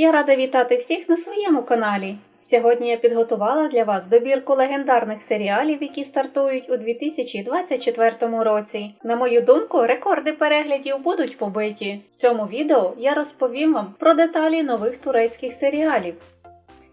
Я рада вітати всіх на своєму каналі. Сьогодні я підготувала для вас добірку легендарних серіалів, які стартують у 2024 році. На мою думку, рекорди переглядів будуть побиті. В цьому відео я розповім вам про деталі нових турецьких серіалів.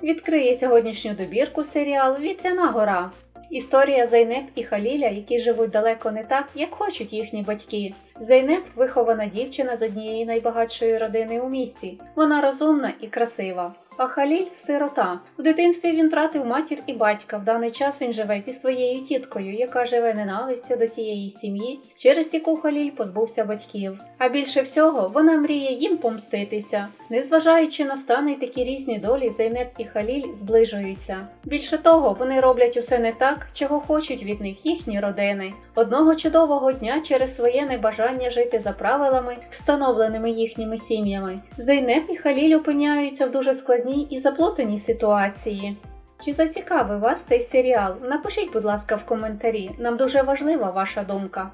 Відкриє сьогоднішню добірку серіал Вітряна гора. Історія Зайнеп і Халіля, які живуть далеко не так, як хочуть їхні батьки. Зайнеп вихована дівчина з однієї найбагатшої родини у місті. Вона розумна і красива. А Халіль сирота. В дитинстві він втратив матір і батька. В даний час він живе зі своєю тіткою, яка живе ненавистю до тієї сім'ї, через яку Халіль позбувся батьків. А більше всього вона мріє їм помститися. Незважаючи на стани й такі різні долі, Зайнеп і Халіль зближуються. Більше того, вони роблять усе не так, чого хочуть від них їхні родини. Одного чудового дня через своє небажання жити за правилами, встановленими їхніми сім'ями, Зайнеп і Халіль опиняються в дуже складній і заплутаній ситуації. Чи зацікавив вас цей серіал? Напишіть, будь ласка, в коментарі. Нам дуже важлива ваша думка.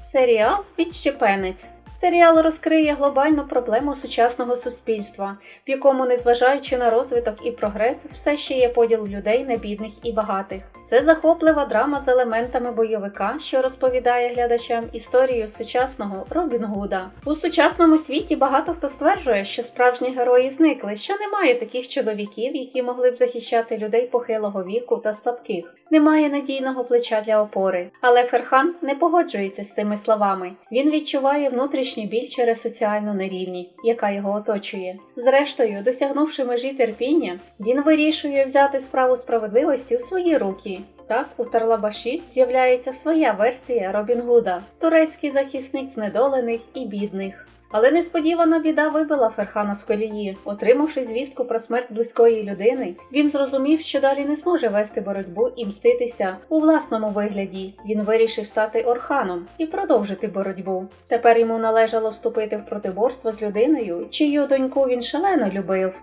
Серіал Підщепенець. Серіал розкриє глобальну проблему сучасного суспільства, в якому, незважаючи на розвиток і прогрес, все ще є поділ людей на бідних і багатих. Це захоплива драма з елементами бойовика, що розповідає глядачам історію сучасного Робін Гуда. У сучасному світі багато хто стверджує, що справжні герої зникли, що немає таких чоловіків, які могли б захищати людей похилого віку та слабких. Немає надійного плеча для опори. Але Ферхан не погоджується з цими словами. Він відчуває внутрішній біль через соціальну нерівність, яка його оточує. Зрештою, досягнувши межі терпіння, він вирішує взяти справу справедливості у свої руки. Так, у Тарлабаші з'являється своя версія Робін Гуда – турецький захисник знедолених і бідних. Але несподівана біда вибила Ферхана з колії. Отримавши звістку про смерть близької людини, він зрозумів, що далі не зможе вести боротьбу і мститися у власному вигляді. Він вирішив стати Орханом і продовжити боротьбу. Тепер йому належало вступити в протиборство з людиною, чию доньку він шалено любив.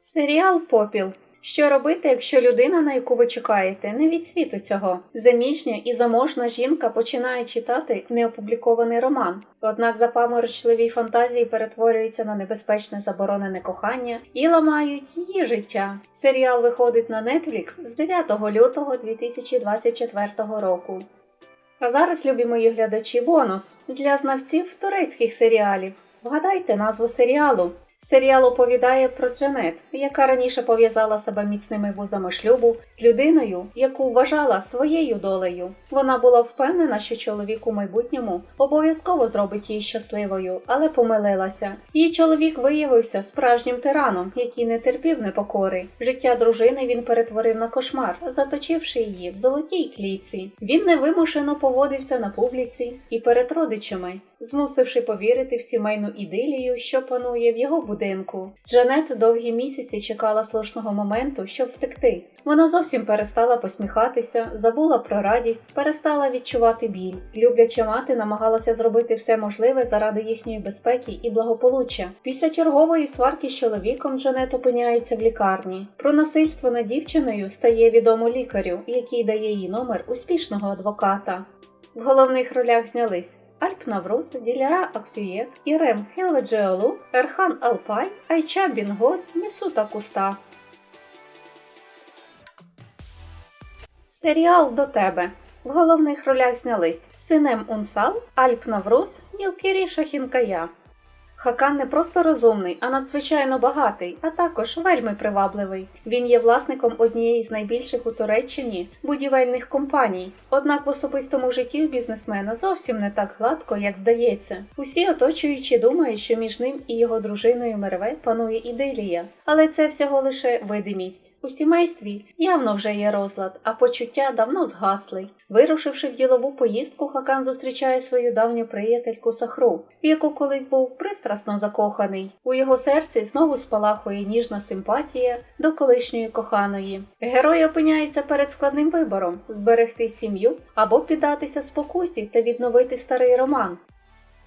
Серіал Попіл. Що робити, якщо людина, на яку ви чекаєте, не від світу цього? Заміжня і заможна жінка починає читати неопублікований роман. Однак запаморочливі фантазії перетворюються на небезпечне заборонене кохання і ламають її життя. Серіал виходить на Netflix з 9 лютого 2024 року. А зараз, любі мої глядачі, бонус для знавців турецьких серіалів. Вгадайте назву серіалу. Серіал оповідає про Джанет, яка раніше пов'язала себе міцними вузами шлюбу з людиною, яку вважала своєю долею. Вона була впевнена, що чоловік у майбутньому обов'язково зробить її щасливою, але помилилася. Її чоловік виявився справжнім тираном, який не терпів непокори. Життя дружини він перетворив на кошмар, заточивши її в золотій клітці. Він невимушено поводився на публіці і перед родичами змусивши повірити в сімейну ідилію, що панує в його будинку. Джанет довгі місяці чекала слушного моменту, щоб втекти. Вона зовсім перестала посміхатися, забула про радість, перестала відчувати біль. Любляча мати намагалася зробити все можливе заради їхньої безпеки і благополуччя. Після чергової сварки з чоловіком Джанет опиняється в лікарні. Про насильство над дівчиною стає відомо лікарю, який дає їй номер успішного адвоката. В головних ролях знялись Альп Навруз, Діляра Аксюєк, Ірем Хелведжеолу, Ерхан Алпай, Айча Бінгот, Місута Куста. Серіал до тебе. В головних ролях знялись Синем Унсал, Альп Навруз, Нілкірі Шахінкая. Хакан не просто розумний, а надзвичайно багатий, а також вельми привабливий. Він є власником однієї з найбільших у Туреччині будівельних компаній. Однак в особистому житті бізнесмена зовсім не так гладко, як здається. Усі оточуючі думають, що між ним і його дружиною Мерве панує ідилія, але це всього лише видимість. У сімействі явно вже є розлад, а почуття давно згасли. Вирушивши в ділову поїздку, Хакан зустрічає свою давню приятельку Сахру, в яку колись був пристрасно закоханий. У його серці знову спалахує ніжна симпатія до колишньої коханої. Герой опиняється перед складним вибором зберегти сім'ю або піддатися спокусі та відновити старий роман.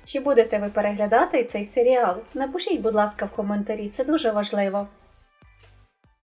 Чи будете ви переглядати цей серіал? Напишіть, будь ласка, в коментарі, це дуже важливо.